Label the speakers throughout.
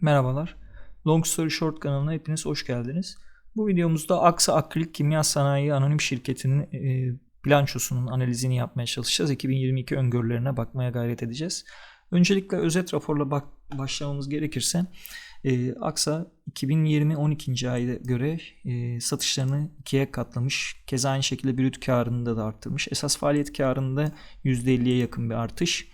Speaker 1: Merhabalar. Long Story Short kanalına hepiniz hoş geldiniz. Bu videomuzda Aksa Akrilik Kimya Sanayi Anonim Şirketi'nin e, bilançosunun analizini yapmaya çalışacağız. 2022 öngörülerine bakmaya gayret edeceğiz. Öncelikle özet raporla bak başlamamız gerekirse e, Aksa 2020 12. ayda göre e, satışlarını ikiye katlamış. Keza aynı şekilde brüt karını da arttırmış. Esas faaliyet karında %50'ye yakın bir artış.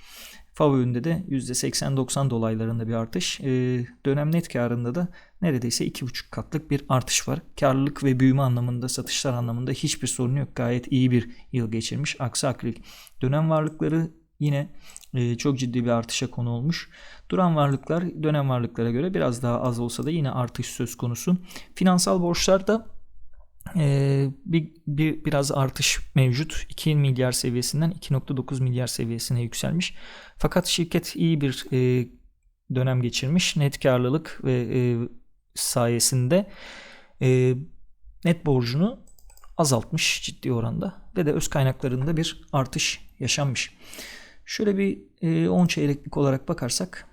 Speaker 1: Favö'nde de %80-90 dolaylarında bir artış. E, dönem net karında da neredeyse 2,5 katlık bir artış var. Karlılık ve büyüme anlamında, satışlar anlamında hiçbir sorun yok. Gayet iyi bir yıl geçirmiş. Aksi akrilik. Dönem varlıkları yine e, çok ciddi bir artışa konu olmuş. Duran varlıklar dönem varlıklara göre biraz daha az olsa da yine artış söz konusu. Finansal borçlarda ee, bir, bir biraz artış mevcut. 2 milyar seviyesinden 2.9 milyar seviyesine yükselmiş. Fakat şirket iyi bir e, dönem geçirmiş. Net karlılık ve e, sayesinde e, net borcunu azaltmış ciddi oranda ve de öz kaynaklarında bir artış yaşanmış. Şöyle bir e, 10 çeyreklik olarak bakarsak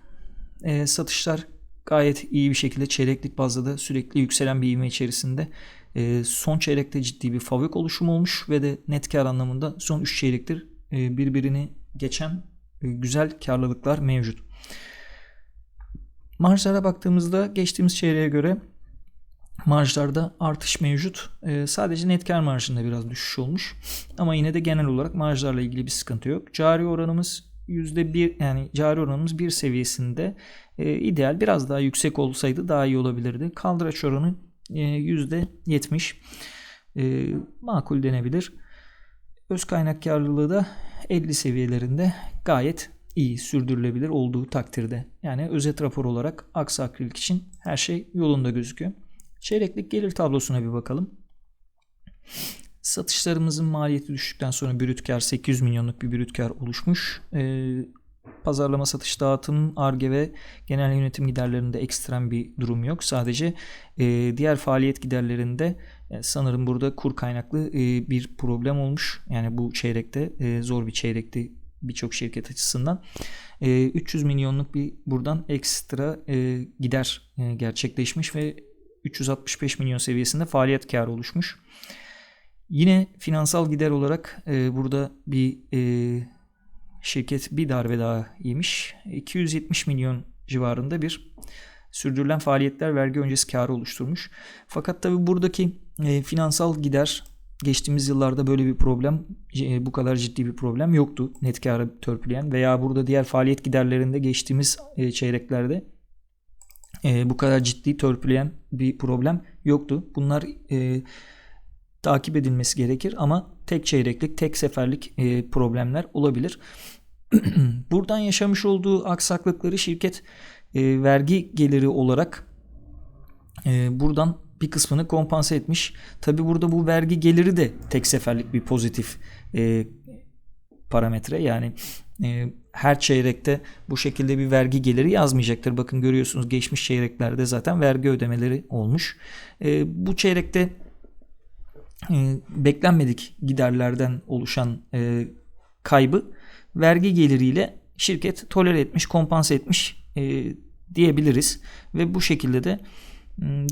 Speaker 1: e, satışlar gayet iyi bir şekilde çeyreklik bazda da sürekli yükselen bir ivme içerisinde e, son çeyrekte ciddi bir fabrik oluşumu olmuş ve de net kar anlamında son 3 çeyrektir e, birbirini geçen e, güzel karlılıklar mevcut. Marjlara baktığımızda geçtiğimiz çeyreğe göre marjlarda artış mevcut. E, sadece net kar marjında biraz düşüş olmuş. Ama yine de genel olarak marjlarla ilgili bir sıkıntı yok. Cari oranımız %1 yani cari oranımız 1 seviyesinde e, ideal biraz daha yüksek olsaydı daha iyi olabilirdi. Kaldıraç oranı %70 e, e, makul denebilir. Öz kaynak karlılığı da 50 seviyelerinde gayet iyi sürdürülebilir olduğu takdirde. Yani özet rapor olarak Aksa Akrilik için her şey yolunda gözüküyor. Çeyreklik gelir tablosuna bir bakalım. Satışlarımızın maliyeti düştükten sonra brüt kar 800 milyonluk bir brüt kar oluşmuş. Ee, pazarlama satış dağıtım, ARGE ve genel yönetim giderlerinde ekstrem bir durum yok. Sadece e, diğer faaliyet giderlerinde e, sanırım burada kur kaynaklı e, bir problem olmuş. Yani bu çeyrekte e, zor bir çeyrekti birçok şirket açısından. E, 300 milyonluk bir buradan ekstra e, gider e, gerçekleşmiş ve 365 milyon seviyesinde faaliyet karı oluşmuş. Yine finansal gider olarak e, burada bir e, şirket bir darbe daha yemiş. 270 milyon civarında bir sürdürülen faaliyetler vergi öncesi karı oluşturmuş. Fakat tabi buradaki e, finansal gider geçtiğimiz yıllarda böyle bir problem e, bu kadar ciddi bir problem yoktu net karı törpüleyen veya burada diğer faaliyet giderlerinde geçtiğimiz e, çeyreklerde e, bu kadar ciddi törpüleyen bir problem yoktu. Bunlar e, takip edilmesi gerekir ama tek çeyreklik, tek seferlik e, problemler olabilir. Buradan yaşamış olduğu aksaklıkları şirket e, vergi geliri olarak e, buradan bir kısmını kompanse etmiş. Tabi burada bu vergi geliri de tek seferlik bir pozitif e, parametre. Yani e, her çeyrekte bu şekilde bir vergi geliri yazmayacaktır. Bakın görüyorsunuz geçmiş çeyreklerde zaten vergi ödemeleri olmuş. E, bu çeyrekte e, beklenmedik giderlerden oluşan e, kaybı vergi geliriyle şirket tolere etmiş, kompanse etmiş e, diyebiliriz. Ve bu şekilde de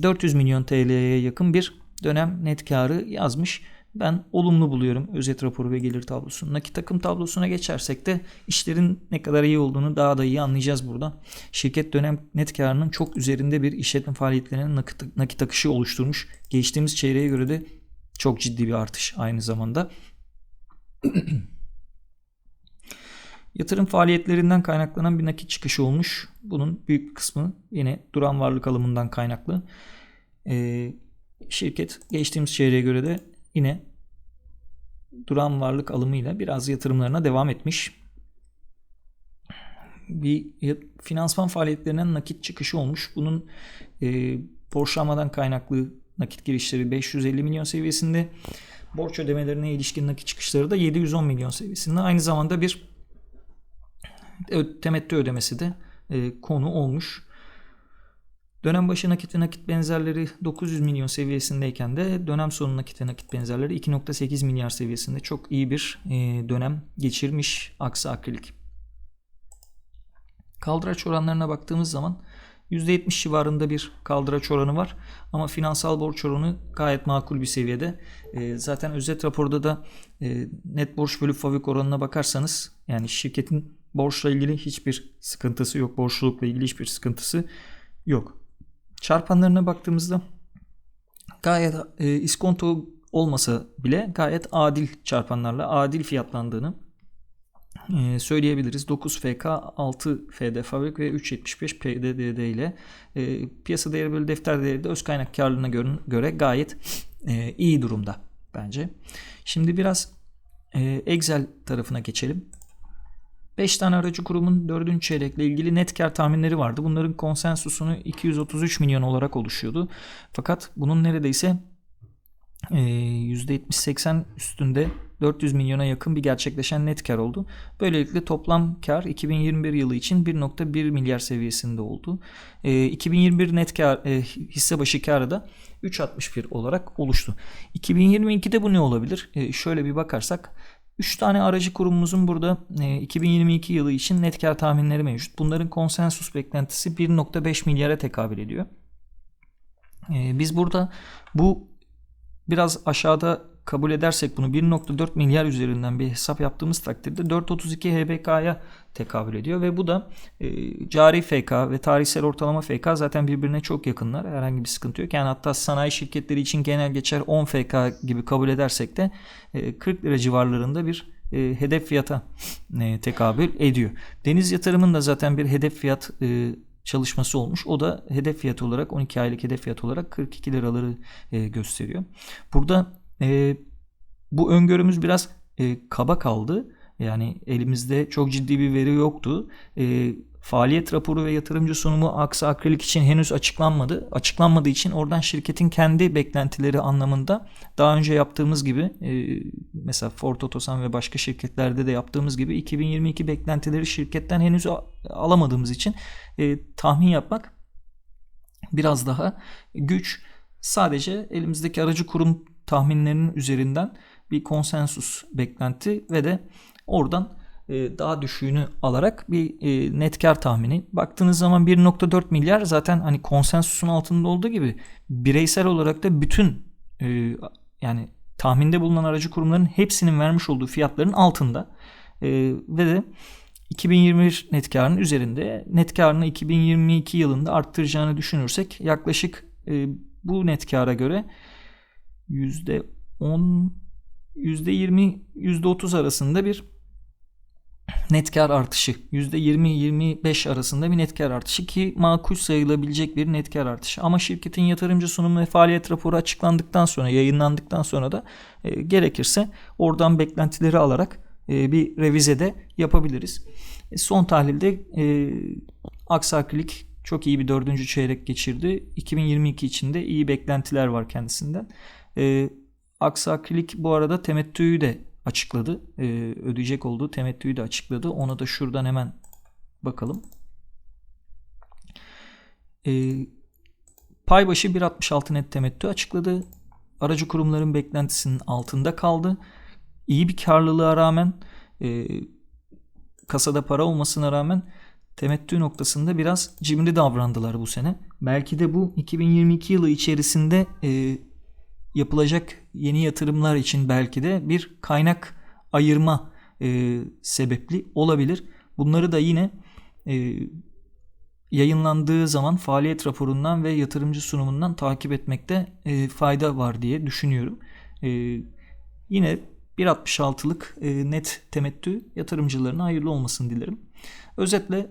Speaker 1: 400 milyon TL'ye yakın bir dönem net karı yazmış. Ben olumlu buluyorum özet raporu ve gelir tablosunu. Nakit takım tablosuna geçersek de işlerin ne kadar iyi olduğunu daha da iyi anlayacağız burada. Şirket dönem net karının çok üzerinde bir işletme faaliyetlerinin nakit, nakit akışı oluşturmuş. Geçtiğimiz çeyreğe göre de çok ciddi bir artış aynı zamanda. Yatırım faaliyetlerinden kaynaklanan bir nakit çıkışı olmuş. Bunun büyük bir kısmı yine duran varlık alımından kaynaklı. Ee, şirket geçtiğimiz çeyreğe göre de yine duran varlık alımıyla biraz yatırımlarına devam etmiş. Bir finansman faaliyetlerinden nakit çıkışı olmuş. Bunun e, borçlanmadan kaynaklı nakit girişleri 550 milyon seviyesinde. Borç ödemelerine ilişkin nakit çıkışları da 710 milyon seviyesinde. Aynı zamanda bir temettü ödemesi de e, konu olmuş. Dönem başı nakit ve nakit benzerleri 900 milyon seviyesindeyken de dönem sonu nakit ve nakit benzerleri 2.8 milyar seviyesinde çok iyi bir e, dönem geçirmiş Aksa Akrilik. Kaldıraç oranlarına baktığımız zaman %70 civarında bir kaldıraç oranı var. Ama finansal borç oranı gayet makul bir seviyede. E, zaten özet raporda da e, net borç bölü fabrik oranına bakarsanız yani şirketin borçla ilgili hiçbir sıkıntısı yok. Borçlulukla ilgili hiçbir sıkıntısı yok. Çarpanlarına baktığımızda gayet e, iskonto olmasa bile gayet adil çarpanlarla adil fiyatlandığını e, söyleyebiliriz. 9 FK, 6 FD fabrik ve 3.75 PDDD ile e, piyasa değeri bölü defter değeri de öz kaynak karlılığına göre, gayet e, iyi durumda bence. Şimdi biraz e, Excel tarafına geçelim. 5 tane aracı kurumun 4. çeyrekle ilgili net kar tahminleri vardı. Bunların konsensusunu 233 milyon olarak oluşuyordu. Fakat bunun neredeyse %70-80 üstünde 400 milyona yakın bir gerçekleşen net kar oldu. Böylelikle toplam kar 2021 yılı için 1.1 milyar seviyesinde oldu. 2021 net kar hisse başı karı da 3.61 olarak oluştu. 2022'de bu ne olabilir? Şöyle bir bakarsak 3 tane aracı kurumumuzun burada 2022 yılı için net kar tahminleri mevcut. Bunların konsensus beklentisi 1.5 milyara tekabül ediyor. Biz burada bu biraz aşağıda kabul edersek bunu 1.4 milyar üzerinden bir hesap yaptığımız takdirde 4.32 HBK'ya tekabül ediyor ve bu da e, cari FK ve tarihsel ortalama FK zaten birbirine çok yakınlar. Herhangi bir sıkıntı yok. Yani hatta sanayi şirketleri için genel geçer 10 FK gibi kabul edersek de e, 40 lira civarlarında bir e, hedef fiyata e, tekabül ediyor. Deniz yatırımın da zaten bir hedef fiyat e, çalışması olmuş. O da hedef fiyatı olarak 12 aylık hedef fiyat olarak 42 liraları e, gösteriyor. Burada e, bu öngörümüz biraz e, kaba kaldı. Yani elimizde çok ciddi bir veri yoktu. E, faaliyet raporu ve yatırımcı sunumu aksa akrilik için henüz açıklanmadı. Açıklanmadığı için oradan şirketin kendi beklentileri anlamında daha önce yaptığımız gibi e, mesela Ford Otosan ve başka şirketlerde de yaptığımız gibi 2022 beklentileri şirketten henüz alamadığımız için e, tahmin yapmak biraz daha güç. Sadece elimizdeki aracı kurum tahminlerinin üzerinden bir konsensus beklenti ve de oradan e, daha düşüğünü alarak bir e, net kar tahmini. Baktığınız zaman 1.4 milyar zaten hani konsensusun altında olduğu gibi bireysel olarak da bütün e, yani tahminde bulunan aracı kurumların hepsinin vermiş olduğu fiyatların altında. Ve de 2021 net karının üzerinde net karını 2022 yılında arttıracağını düşünürsek yaklaşık bu net kara göre %10 %20 %30 arasında bir net kar artışı %20-25 arasında bir net kar artışı ki makul sayılabilecek bir net kar artışı. Ama şirketin yatırımcı sunumu ve faaliyet raporu açıklandıktan sonra yayınlandıktan sonra da e, gerekirse oradan beklentileri alarak e, bir revize de yapabiliriz. E, son tahlilde e, Aksaklik çok iyi bir dördüncü çeyrek geçirdi. 2022 içinde iyi beklentiler var kendisinden. E, Aksaklik bu arada temettüyü de açıkladı. E, ödeyecek olduğu temettüyü de açıkladı. Ona da şuradan hemen bakalım. E, pay başı 1.66 net temettü açıkladı. Aracı kurumların beklentisinin altında kaldı. İyi bir karlılığa rağmen e, kasada para olmasına rağmen temettü noktasında biraz cimri davrandılar bu sene. Belki de bu 2022 yılı içerisinde e, yapılacak yeni yatırımlar için belki de bir kaynak ayırma e, sebepli olabilir. Bunları da yine e, yayınlandığı zaman faaliyet raporundan ve yatırımcı sunumundan takip etmekte e, fayda var diye düşünüyorum. E, yine 1.66'lık e, net temettü yatırımcılarına hayırlı olmasını dilerim. Özetle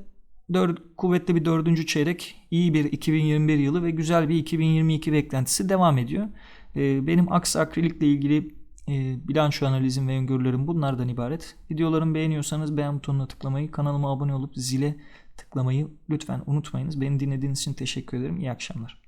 Speaker 1: dört, kuvvetli bir dördüncü çeyrek, iyi bir 2021 yılı ve güzel bir 2022 beklentisi devam ediyor. Ee, benim aks akrilikle ilgili e, bilanço analizim ve öngörülerim bunlardan ibaret. Videolarımı beğeniyorsanız beğen butonuna tıklamayı, kanalıma abone olup zile tıklamayı lütfen unutmayınız. Beni dinlediğiniz için teşekkür ederim. İyi akşamlar.